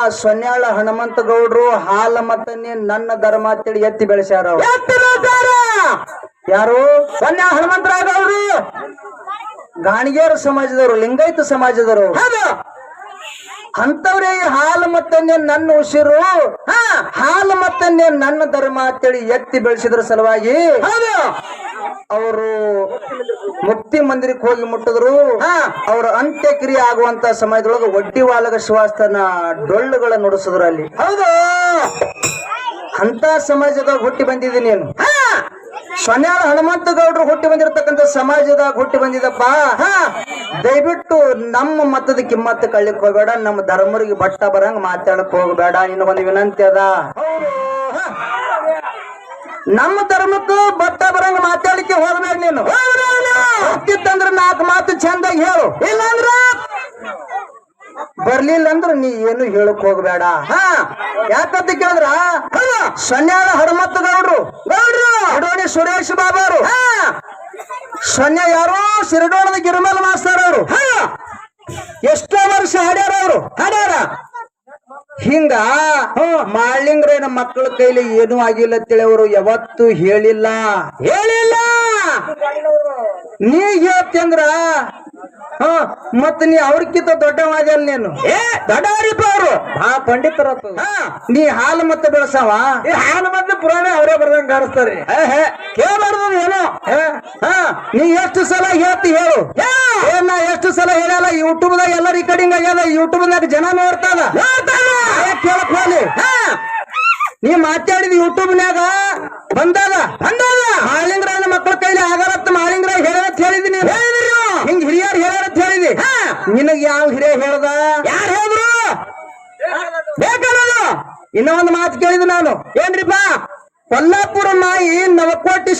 ಸೊನ್ಯಾಳ ಹನುಮಂತ ಗೌಡ್ರು ಹಾಲ ಮತ್ತೆ ನನ್ನ ಧರ್ಮ ಅಂತೇಳಿ ಎತ್ತಿ ಬೆಳೆಸ್ಯಾರ ಅವ್ರು. ಯಾರು? ಸೊನ್ಯಾ ಹನುಮಂತರಾಯ ಗೌಡ್ರು ಗಾಣಿಗೇರ ಸಮಾಜದವರು ಲಿಂಗಾಯತ ಸಮಾಜದವರು. ಅಂತವ್ರೆ ಈ ಹಾಲು ಮತ್ತನ್ನೇ ನನ್ನ ಉಸಿರು. ಹಾಲು ಮತ್ತನ್ನೇ ನನ್ನ ಧರ್ಮ ಅಂತೇಳಿ ಎತ್ತಿ ಬೆಳೆಸಿದ್ರ ಸಲುವಾಗಿ ಅವರು ಮುಕ್ತಿ ಮಂದಿರಕ್ಕೆ ಹೋಗಿ ಮುಟ್ಟಿದ್ರು. ಅವ್ರ ಅಂತ್ಯಕ್ರಿಯೆ ಆಗುವಂತ ಸಮಯದೊಳಗೆ ಒಡ್ಡಿ ವಾಲಗ ಶಿವಾಸ್ತನ ಡೊಳ್ಳುಗಳ ನುಡಿಸಿದ್ರು ಅಲ್ಲಿ. ಹೌದು. ಅಂತ ಸಮಾಜದಾಗ ಹುಟ್ಟಿ ಬಂದಿದ್ದೀನಿ ನೀನು. ಸೊನ್ಯಾಳ ಹನುಮಂತ ಗೌಡ್ರು ಹುಟ್ಟಿ ಬಂದಿರತಕ್ಕಂತ ಸಮಾಜದಾಗ ಹುಟ್ಟಿ ಬಂದಿದಪ್ಪ ದಯವಿಟ್ಟು ನಮ್ಮ ಮತದ ಕಿಮ್ಮತ್ತ ಕಳ್ಳಿಕ್ ಹೋಗ್ಬೇಡ ನಮ್ಮ ಧರ್ಮರಿಗೆ ಬಟ್ಟ ಬರಂಗ್ ಮಾತಾಡಕ್ ಹೋಗ್ಬೇಡ ನಿನ್ನ ಒಂದು ವಿನಂತಿ ಅದ. ನಮ್ಮ ಧರ್ಮಕ್ಕೂ ಬಟ್ಟ ಬರಂಗ್ ಮಾತಾಡ್ಲಿಕ್ಕೆ ಹೋಗ್ಬೇಡ ನೀನು ಹೋಗ್ತಿತ್ತಂದ್ರ ನಾಲ್ಕು ಮಾತು ಚಂದಾಗಿ ಹೇಳು. ಇಲ್ಲಾಂದ್ರ ಬರ್ಲಿಲ್ಲ ಅಂದ್ರ ನೀ ಏನು ಹೇಳಕ್ ಹೋಗ್ಬೇಡ. ಹಾ, ಯಾಕಂತ ಕೇಳಿದ್ರ? ಸನ್ಯಾಲ ಹನುಮತ್ತ ಗೌಡ್ರು ಗೌಡ್ರು ಅಡೋಣಿ ಸುರೇಶ್ ಬಾಬಾರು ಸನ್ಯ ಯಾರು ಸಿರಡೋಣದ ಗಿರಿಮಲ್ ಮಾಸ್ತರ್ ಅವರು. ಎಷ್ಟೋ ವರ್ಷ ಹಾಡ್ಯಾರ ಅವರು. ಹಾಡ್ಯಾರ? ಹಿಂಗ ಮಾಳಿಂಗ್ರೇನ ಮಕ್ಕಳ ಕೈಲಿ ಏನೂ ಆಗಿಲ್ಲ ಅಂತೇಳಿ ಅವರು ಯಾವತ್ತು ಹೇಳಿಲ್ಲ. ಹೇಳಿಲ್ಲ. ನೀ ಹೇಳ್ತಂದ್ರ ಹ ಮತ್ ನೀ ಅವ್ರಕ್ಕಿಂತ ದೊಡ್ಡವಾದ್ಯಲ್ಲ ನೀನು. ಏ ದೊಡ್ಡವರಿಪ್ಪ ಅವರು. ಹಾ ಪಂಡಿತರ ನೀ ಹಾಲು ಮತ್ತೆ ಬೆಳೆಸವ? ಈ ಹಾಲು ಮತ್ತೆ ಪುರಾಣ ಅವರೇ ಬರ್ದಂಗ ಕಾಣಿಸ್ತಾರೆ. ಕೇಳಬಾರ್ದು ಏನೋ ಹಾ. ನೀ ಎಷ್ಟು ಸಲ ಹೇಳ್ತಿ ಹೇಳು. ಏನ ಎಷ್ಟು ಸಲ ಹೇಳಲ್ಲ ಯೂಟ್ಯೂಬ್ ದಾಗ ಎಲ್ಲ ರಿಕಾರ್ಡಿಂಗ್ ಆಗ್ಯದ ಯೂಟ್ಯೂಬ್ ದಾಗ ಜನ ನೋಡ್ತಾರ ಕೇಳಕ್ ಹೋಗ್ಲಿ ನೀ ಮಾತಾಡಿದ ಯೂಟ್ಯೂಬ್ ನ್ಯಾಗ ಬಂದಾಗ ಬಂದಾಗ ಮಾಳಿಂಗ್ರಾಯನ ಮಕ್ಕಳ ಕೈಲಿ ಆಗಲತ್ತ ಮಾಳಿಂಗ್ರಾಯ ಹೇಳತ್ ಹೇಳಿದಿನಿ ಹಿಂಗ್ ಹಿರಿಯರ್ ಹೇಳತ್ ಹೇಳಿದಿ ನಿನಗ್ ಯಾವ ಹಿರಿಯ ಹೇಳ್ದ? ಯಾರು ಹೇಳಿದ್ರು? ಬೇಕಲ್ಲ ಇನ್ನೊಂದು ಮಾತು ಕೇಳಿದ ನಾನು. ಏನ್ರಿಪ್ಪ? ಕೊಲ್ಲಾಪುರ ಮಾಯಿ ನವಕೋಟಿ